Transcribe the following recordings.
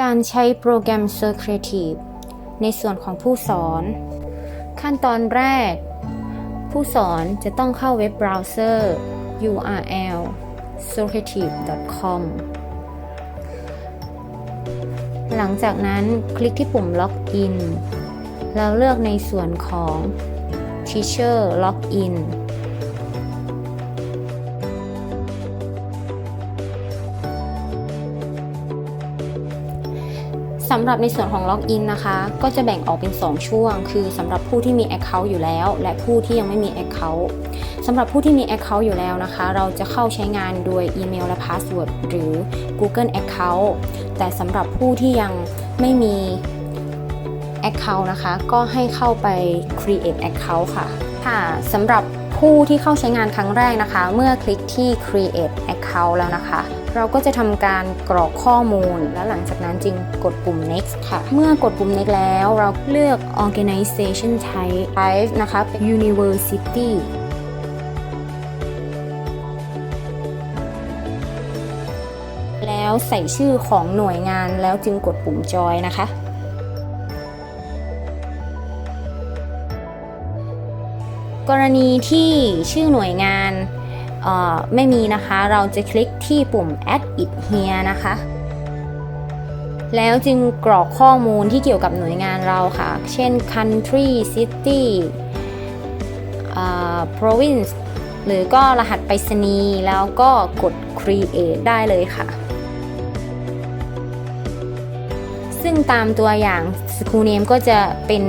การใช้โปรแกรม Secretive ในส่วนของผู้สอน ขั้นตอนแรก ผู้สอนจะต้องเข้าเว็บเบราว์เซอร์ url secretive.com หลังจากนั้นคลิกที่ปุ่ม Login แล้วเลือกในส่วนของ Teacher Login สำหรับในส่วนของ Login นนะคะ ก็จะแบ่งออกเป็น 2 ช่วง คือสำหรับผู้ที่มี Account อยู่แล้ว และผู้ที่ยังไม่มี Account สำหรับผู้ที่มี Account อยู่แล้วนะคะ เราจะเข้าใช้งานโดยอีเมลและ Password หรือ Google Account แต่สำหรับผู้ที่ยังไม่มี Account นะคะ ก็ให้เข้าไป Create Account ค่ะค่ะสำหรับ ผู้ที่เข้าใช้งานครั้งแรกนะคะ เมื่อคลิกที่ Create Account แล้วนะคะ เราก็จะทำการกรอกข้อมูล และหลังจากนั้นจึงกดปุ่ม next ค่ะ เมื่อกดปุ่ม next แล้ว เราเลือก organization type type นะคะเป็น university แล้วใส่ชื่อของหน่วยงานแล้วจึงกดปุ่ม join นะคะ กรณีที่ชื่อหน่วยงานไม่มีนะคะ เราจะคลิกที่ปุ่ม add it here นะคะ แล้วจึงกรอกข้อมูลที่เกี่ยวกับหน่วยงานเราค่ะ เช่น country city province หรือก็รหัสไปรษณีย์แล้วก็กด create ได้เลยค่ะ ซึ่งตามตัวอย่าง school name ก็จะเป็น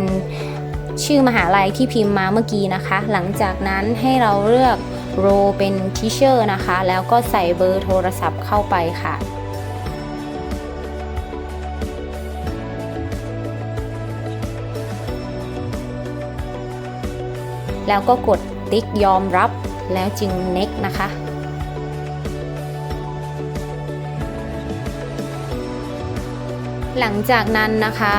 ชื่อมหาลัยที่พิมพ์มาเมื่อกี้นะคะ หลังจากนั้นให้เราเลือก role เป็น teacher นะคะ แล้วก็ใส่เบอร์โทรศัพท์เข้าไปค่ะแล้วก็กดติ๊กยอมรับแล้วจึง next นะคะ หลังจากนั้นนะคะ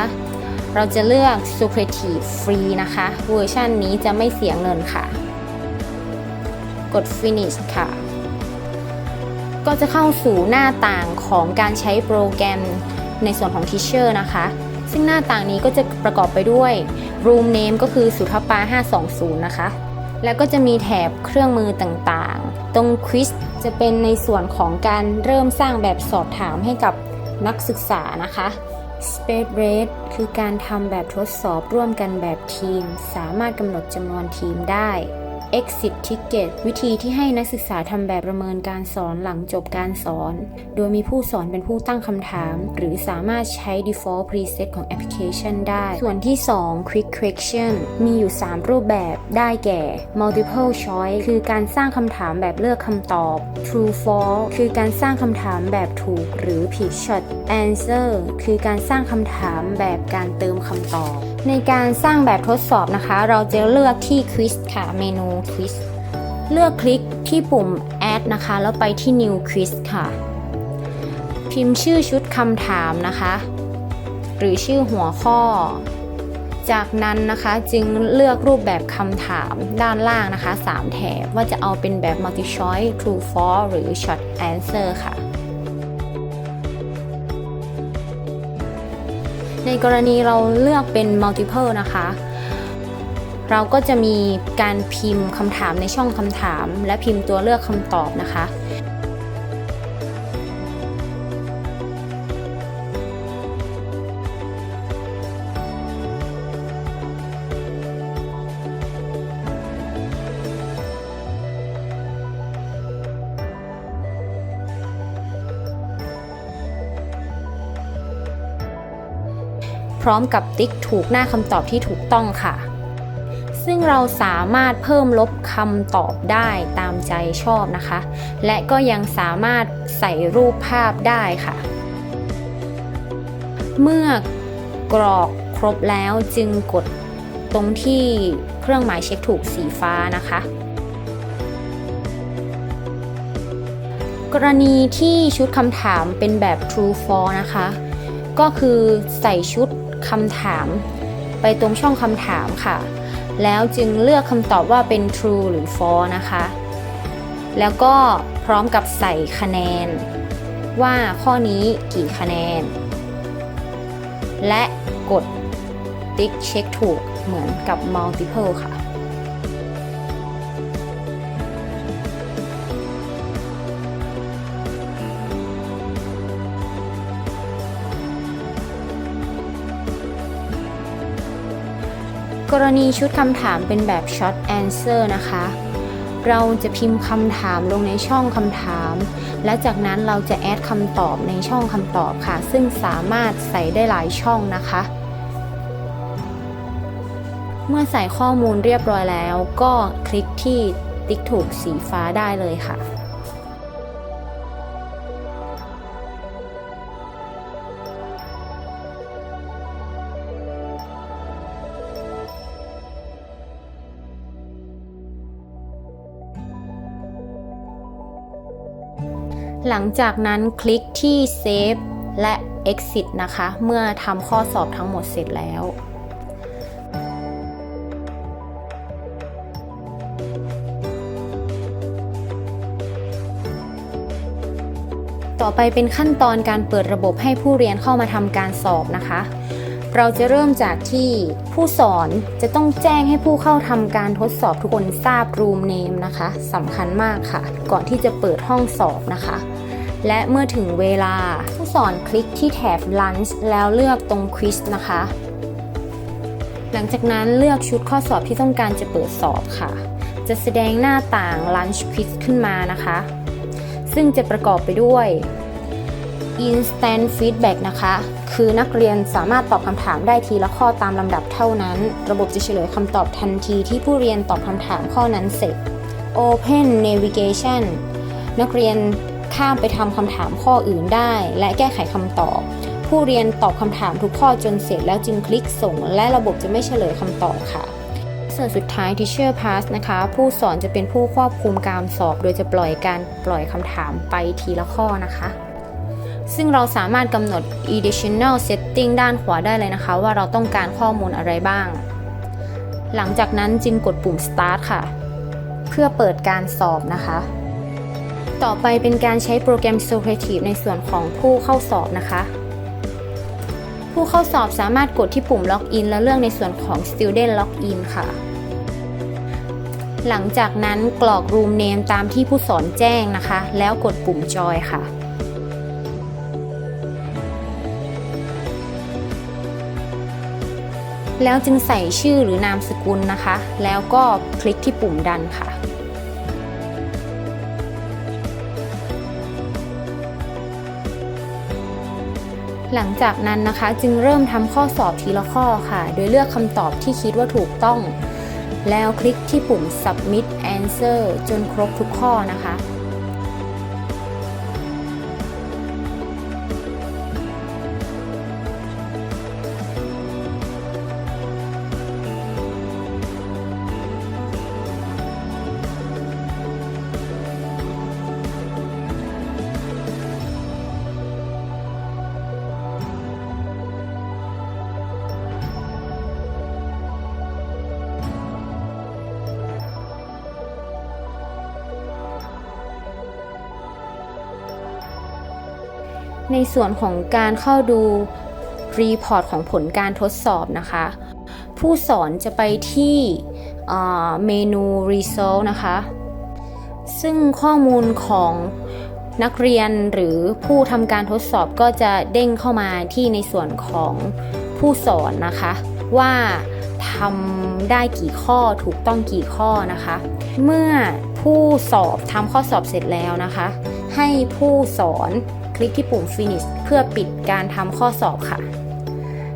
เราจะเลือก Secretive Free นะคะ เวอร์ชันนี้จะไม่เสียเงินค่ะ กด Finish ค่ะ ก็จะเข้าสู่หน้าต่างของการใช้โปรแกรมในส่วนของ Teacher นะคะ ซึ่งหน้าต่างนี้ก็จะประกอบไปด้วย Room Name ก็คือสุทปา 520 นะคะ แล้วก็จะมีแถบเครื่องมือต่างๆ ตรง Quiz จะเป็นในส่วนของการเริ่มสร้างแบบสอบถามให้กับนักศึกษานะคะ Space Rate คือการทำแบบทดสอบร่วมกันแบบทีม สามารถกำหนดจำนวนทีมได้ Exit Ticket วิธีที่ให้นักศึกษาทำแบบประเมินการสอนหลังจบการสอน โดยมีผู้สอนเป็นผู้ตั้งคำถาม หรือสามารถใช้ default preset ของแอปพลิเคชันได้ ส่วนที่ 2 Quick Question มีอยู่ 3 รูปแบบได้แก่ Multiple Choice คือการสร้างคำถามแบบเลือกคำตอบ True False คือการสร้างคำถามแบบถูกหรือผิด Short Answer คือการสร้างคำถามแบบการเติมคำตอบในการสร้างแบบทดสอบนะคะ เราจะเลือกที่ Quiz ค่ะ เมนู Quiz เลือกคลิกที่ปุ่ม add นะคะ แล้วไปที่ new quiz ค่ะ พิมพ์ชื่อชุดคำถามนะคะ หรือชื่อหัวข้อ จากนั้นนะคะจึงเลือกรูปแบบคำถามด้านล่างนะคะ 3 แถบว่าจะเอาเป็นแบบ multi choice true false หรือ short answer ค่ะ ในกรณีเราเลือกเป็น multiple นะคะ เราก็จะมีการพิมพ์คำถามในช่องคำถาม และพิมพ์ตัวเลือกคำตอบนะคะ พร้อมกับติ๊กถูกหน้าคำตอบที่ถูกต้องค่ะ ซึ่งเราสามารถเพิ่มลบคำตอบได้ตามใจชอบนะคะ และก็ยังสามารถใส่รูปภาพได้ค่ะ เมื่อกรอกครบแล้วจึงกดตรงที่เครื่องหมายเช็คถูกสีฟ้านะคะ กรณีที่ชุดคำถามเป็นแบบ true false นะคะ ก็คือใส่ชุด คำถาม ไปตรงช่องคำถามค่ะ แล้วจึงเลือกคำตอบว่าเป็น true หรือ false นะคะ แล้วก็พร้อมกับใส่คะแนน ว่าข้อนี้กี่คะแนน และกดติ๊กเช็คถูกเหมือนกับ multiple ค่ะ กรณีชุดคำถามเป็นแบบ short answer นะคะ เราจะพิมพ์คำถามลงในช่องคำถาม และจากนั้นเราจะแอดคำตอบในช่องคำตอบค่ะ ซึ่งสามารถใส่ได้หลายช่องนะคะ เมื่อใส่ข้อมูลเรียบร้อยแล้ว ก็คลิกที่ติ๊กถูกสีฟ้าได้เลยค่ะ หลังจากนั้นคลิกที่ Save และ Exit นะคะ เมื่อทำข้อสอบทั้งหมดเสร็จแล้วต่อไปเป็นขั้นตอนการเปิดระบบให้ผู้เรียนเข้ามาทำการสอบนะคะ เราจะเริ่มจากที่ผู้สอนจะต้องแจ้งให้ผู้เข้าทำการทดสอบทุกคนทราบ room name นะคะสำคัญมากค่ะ ก่อนที่จะเปิดห้องสอบนะคะ และเมื่อถึงเวลาผู้สอนคลิกที่แถบ lunch แล้วเลือกตรง quiz นะคะ หลังจากนั้นเลือกชุดข้อสอบที่ต้องการจะเปิดสอบค่ะ จะแสดงหน้าต่าง lunch quiz ขึ้นมานะคะ ซึ่งจะประกอบไปด้วย instant feedback นะคะ คือนักเรียนสามารถตอบคำถามได้ทีละข้อตามลำดับเท่านั้น ระบบจะเฉลยคำตอบทันทีที่ผู้เรียนตอบคำถามข้อนั้นเสร็จ open navigation นักเรียนข้ามไปทำคำถามข้ออื่นได้ และแก้ไขคำตอบ ผู้เรียนตอบคำถามทุกข้อจนเสร็จแล้วจึงคลิกส่ง และระบบจะไม่เฉลยคำตอบค่ะ ส่วนสุดท้าย Teacher Pass นะคะ ผู้สอนจะเป็นผู้ควบคุมการสอบ โดยจะปล่อยการปล่อยคำถามไปทีละข้อนะคะ ซึ่งเราสามารถกำหนด additional setting ด้านขวาได้เลยนะคะ ว่าเราต้องการข้อมูลอะไรบ้าง หลังจากนั้นจึงกดปุ่ม start ค่ะ เพื่อเปิดการสอบนะคะ ต่อไปเป็นการใช้โปรแกรม Socrative ในส่วนของผู้เข้าสอบนะคะ ผู้เข้าสอบสามารถกดที่ปุ่ม Login แล้วเลือกในส่วนของ Student Login ค่ะหลังจากนั้นกรอก Room Name ตามที่ผู้สอนแจ้งนะคะ แล้วกดปุ่ม Join ค่ะ แล้วจึงใส่ชื่อหรือนามสกุลนะคะ แล้วก็คลิกที่ปุ่มดันค่ะ หลังจากนั้นนะคะจึงเริ่มทำข้อสอบทีละข้อค่ะ โดยเลือกคำตอบที่คิดว่าถูกต้อง แล้วคลิกที่ปุ่ม submit answer จนครบทุกข้อนะคะ ในส่วนของการเข้าดูรีพอร์ตของผลการทดสอบนะคะ ผู้สอนจะไปที่เมนู Result นะคะ ซึ่งข้อมูลของนักเรียนหรือผู้ทำการทดสอบก็จะเด้งเข้ามาที่ในส่วนของผู้สอนนะคะ ว่าทำได้กี่ข้อถูกต้องกี่ข้อนะคะ เมื่อผู้สอบทำข้อสอบเสร็จแล้วนะคะ ให้ผู้สอน ลิกที่ปุ่ม finish เพื่อปิดการทำข้อสอบค่ะ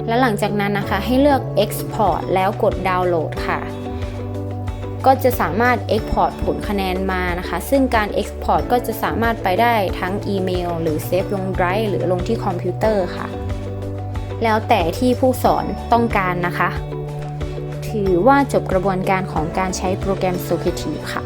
และหลังจากนั้นนะคะให้เลือก export แล้วกดดาวน์โหลดค่ะ ก็จะสามารถ export ผลคะแนนมานะคะ ซึ่งการ export ก็จะสามารถไปได้ทั้งอีเมล หรือเซฟลง Drive หรือลงที่คอมพิวเตอร์ค่ะ แล้วแต่ที่ผู้สอนต้องการนะคะ ถือว่าจบกระบวนการของการใช้โปรแกรม Socrative ค่ะ